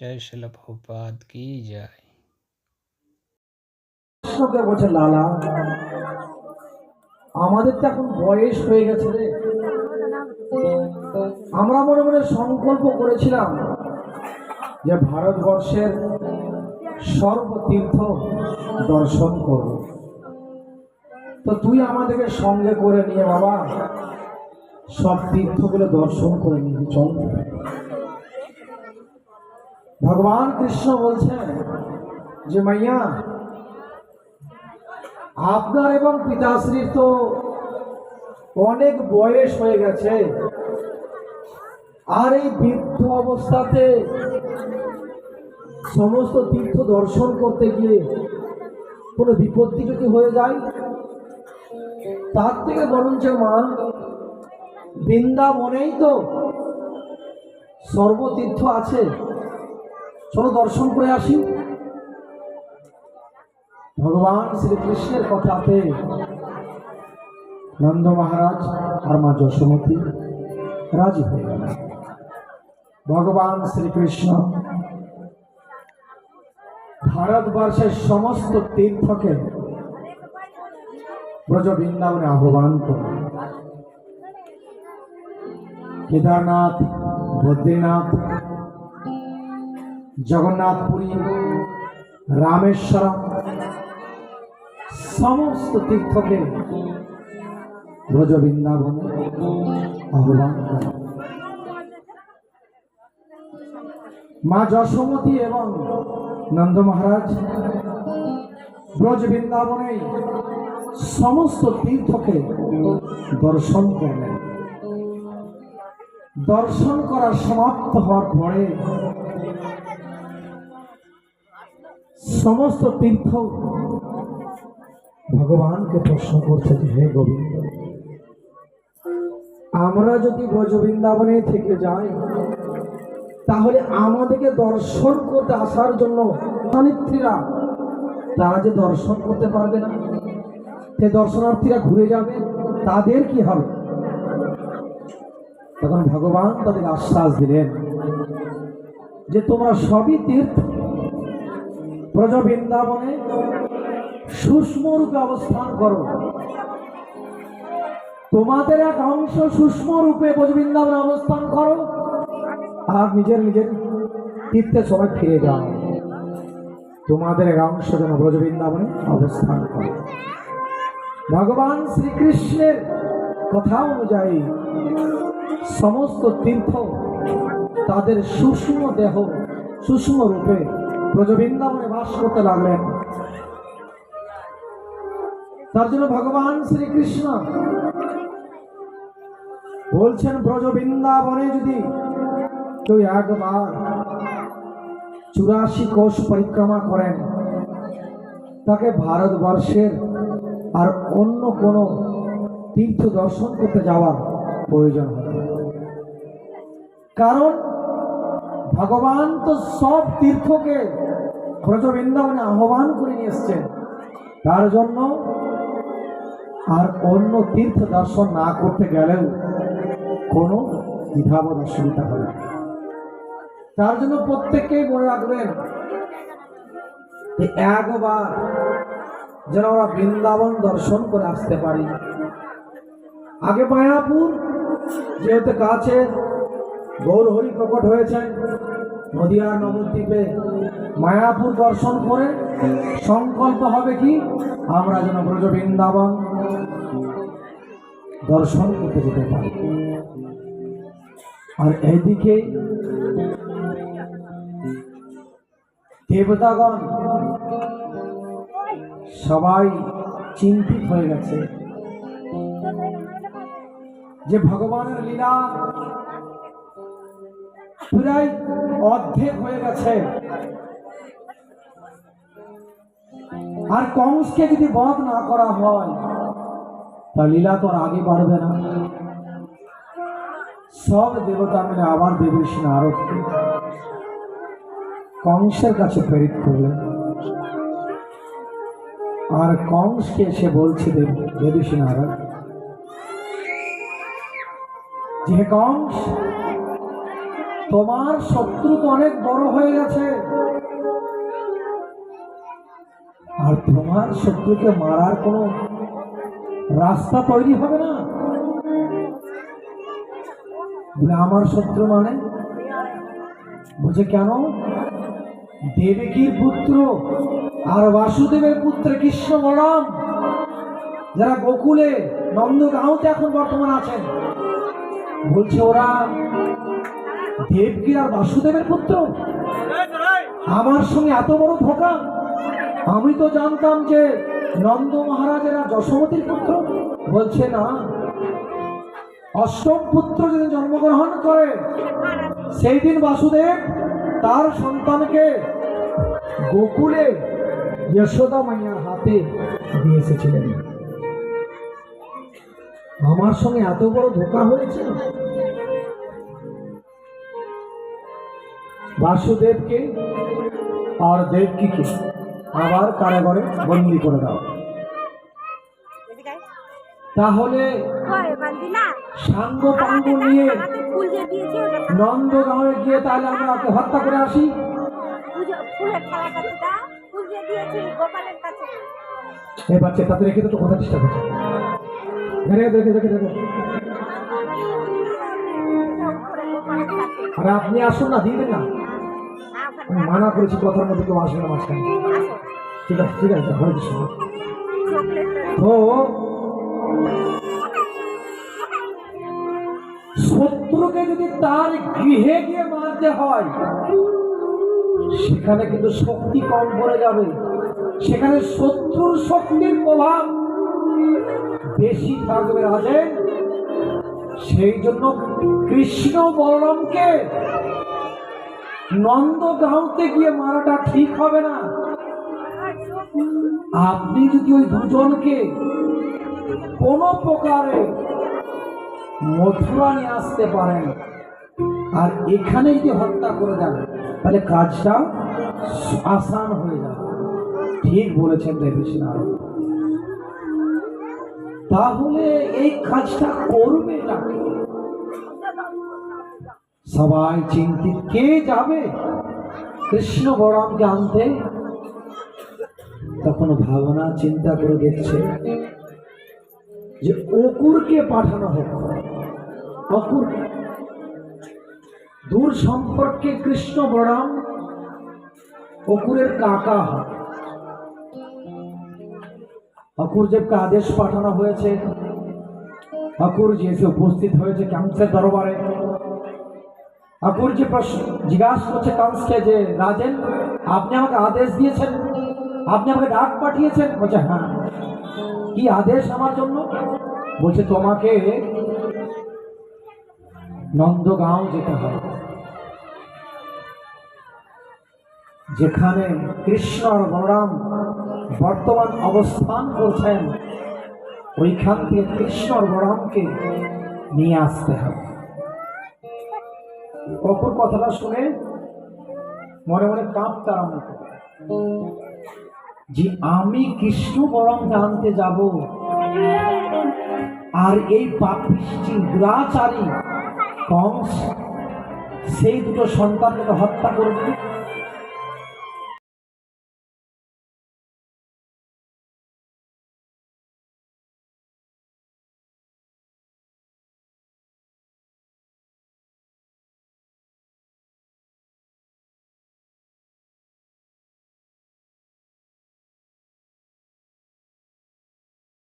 জয় কি কৃষ্ণকে বলছে লালা। আমাদের তো এখন বয়স হয়ে গেছে রে। আমরা মনে মনে সংকল্প করেছিলাম যে ভারতবর্ষের সর্বতীর্থ দর্শন করব। তো তুই আমাদেরকে সঙ্গে করে নিয়ে বাবা, সব তীর্থগুলো দর্শন করে নিয়ে চল। ভগবান কৃষ্ণ বলছেন যে, মাইয়া, আপনার এবং পিতাশ্রীর তো অনেক বয়স হয়ে গেছে। আর এই বৃদ্ধ অবস্থাতে সমস্ত তীর্থ দর্শন করতে গিয়ে কোনো বিপত্তি যদি হয়ে যায়, তার থেকে বরঞ্চ মা বৃন্দাবনেই তো সর্বতীর্থ আছে। চলো দর্শন করে আসি। ভগবান শ্রীকৃষ্ণের কথাতে নন্দ মহারাজ আর মা যশোমতী রাজি হয়ে গেল। ভগবান শ্রীকৃষ্ণ ভারতবর্ষের সমস্ত তীর্থকে ব্রজ বৃন্দাবনে আহ্বান করলেন। কেদারনাথ, বদ্রীনাথ জগন্নাথপুরী, রামেশ্বরম, সমস্ত তীর্থকে ব্রজ বৃন্দাবনে আহ্বান মা যশোমতী এবং নন্দ মহারাজ ব্রজ বৃন্দাবনে সমস্ত তীর্থকে দর্শন করলেন। দর্শন করা সমাপ্ত হওয়ার পরে সমস্ত তীর্থ ভগবানকে প্রশ্ন করছে যে, হে গোবিন্দ, আমরা যদি ব্রজ বৃন্দাবনে থেকে যাই, তাহলে আমাদেরকে দর্শন করতে আসার জন্য অনিত্রীরা তারা যে দর্শন করতে পারবে না সে দর্শনার্থীরা ঘুরে যাবে, তাদের কি হবে? তখন ভগবান তাদের আশ্বাস দিলেন যে, তোমরা সবই তীর্থ ব্রজ বৃন্দাবনে রূপে অবস্থান করো তোমাদের এক অংশ রূপে ব্রজ বৃন্দাবনে অবস্থান করো আর নিজের নিজের তীর্থে সবাই ফিরে যাও। তোমাদের এক অংশ যেন ব্রজ বৃন্দাবনে অবস্থান করো। ভগবান শ্রীকৃষ্ণের কথা অনুযায়ী সমস্ত তীর্থ তাদের সূক্ষ্ম দেহ সূক্ষ্ম রূপে ব্রজবৃন্দাবনে বাস করতে লাগলেন। তার জন্য ভগবান শ্রীকৃষ্ণ বলছেন ব্রজ বৃন্দাবনে যদি কেউ একবার চুরাশি কোষ পরিক্রমা করেন, তাকে ভারতবর্ষের আর অন্য কোনো তীর্থ দর্শন করতে যাওয়ার প্রয়োজন কারণ ভগবান তো সব তীর্থকে ব্রজ বৃন্দাবনে আহ্বান করে নিয়ে এসছেন। তার জন্য আর অন্য তীর্থ দর্শন না করতে গেলেও কোনো দ্বিধাবোধ অসুবিধা হবে তার জন্য প্রত্যেককেই মনে রাখবেন একবার যেন আমরা বৃন্দাবন দর্শন করে আসতে পারি। আগে মায়াপুর, যেহেতু কাছে গৌর হরি প্রকট হয়েছেন নদিয়ার নবদ্বীপে মায়াপুর দর্শন করে সংকল্প হবে কি? আমরা যেন ব্রজ বৃন্দাবন দর্শন করতে যেতে পারি। আর এইদিকে দেবতাগণ সবাই চিন্তিত হয়ে গেছে। যে ভগবানের লীলা প্রায় অর্ধেক হয়ে গেছে। আর কংসকে যদি বধ না করা হয়, তা লীলা তো আর আগে বাড়বে না। সব দেবতা মিলে আবার দেবীর নারদকে কংসের কাছে প্রেরিত করলেন। আর কংসকে এসে বলছে দেব দেবী নারদ যে কংস তোমার শত্রু তো অনেক বড় হয়ে গেছে। আর তোমার শত্রুকে মারার কোনো রাস্তা তৈরি হবে না? বলে, আমার শত্রু মানে? বলছে, কেন? দেবকীর পুত্র আর বাসুদেবের পুত্র কৃষ্ণ বলরাম, যারা গোকুলে নন্দগাঁওতে এখন বর্তমান আছেন। বলছে, ওরা দেবকীর আর বাসুদেবের পুত্র? আমার সঙ্গে এত বড় ধোকা? আমি তো জানতাম যে নন্দ মহারাজেরা যশোমতির পুত্র। বলছে, না। অষ্টম পুত্র যেদিন জন্মগ্রহণ করে, সেই দিন বাসুদেব তার সন্তানকে গোকুলে যশোদা মাইয়ার হাতে দিয়ে এসেছিলেন। আমার সঙ্গে এত বড় ধোকা হয়েছে? বাসুদেবকে আর দেবকীকে আবার কারাগারে বন্দি করে দাও। তাহলে সাঙ্গ পাঙ্গ নিয়ে নন্দগাঁওয়ে গিয়ে তাহলে আমরা ওকে হত্যা করে আসি। এই বাচ্চা। তাদের রেখে তো কথা চেষ্টা করছে দেখে দেখে দেখে দেখে আরে আপনি আসুন না, দিয়ে দেন না। মানা করেছি কথার মধ্যে কেউ আসবে না মাঝখানে। ঠিক আছে ঠিক আছে হরে কৃষ্ণ তো শত্রুকে যদি তার গৃহে গিয়ে মারতে হয়, সেখানে কিন্তু শক্তি কম পড়ে যাবে। সেখানে শত্রুর শক্তির প্রভাব বেশি থাকবে। রাজেন সেই জন্য কৃষ্ণ বলরামকে নন্দ নন্দগাঁওতে গিয়ে মারাটা ঠিক হবে না। আপনি যদি ওই দুজনকে কোনো প্রকারে মথুরা নিয়ে আসতে পারেন, আর এখানে যদি হত্যা করে দেন, তাহলে কাজটা আসান হয়ে যাবে। ঠিক বলেছেন দেবেশ নারদ তাহলে এই কাজটা করবে সবাই চিন্তিত, কে যাবে? কৃষ্ণ বরামকে আনতে? তখন ভাবনা, চিন্তা করে দেখছে যে অকুরকে পাঠানো হোক। অকুর, দূর সম্পর্কে কৃষ্ণ বরাম অকুরের কাকা হয়। অকুরজেবকে আদেশ পাঠানো হয়েছে। অকুর যে এসে উপস্থিত হয়েছে কংসের দরবারে। প্রশ্ন জিজ্ঞাসা করছে কংসকে যে, রাজেন, আপনি আমাকে আদেশ দিয়েছেন? আপনি আমাকে ডাক পাঠিয়েছেন? বলছে হ্যাঁ। কি আদেশ আমার জন্য? বলছে, তোমাকে নন্দগাঁও যেতে হবে। যেখানে কৃষ্ণ আর বলরাম বর্তমান অবস্থান করছেন, ওইখান থেকে কৃষ্ণ আর নিয়ে আসতে হবে। অপুর কথাটা শুনে মনে মনে কাঁপতে আরম্ভ করে যে আমি কৃষ্ণ বরমকে আনতে যাব, আর এই পাপিষ্টি দুরাচারী কংস, সেই দুটো সন্তানকে হত্যা করবে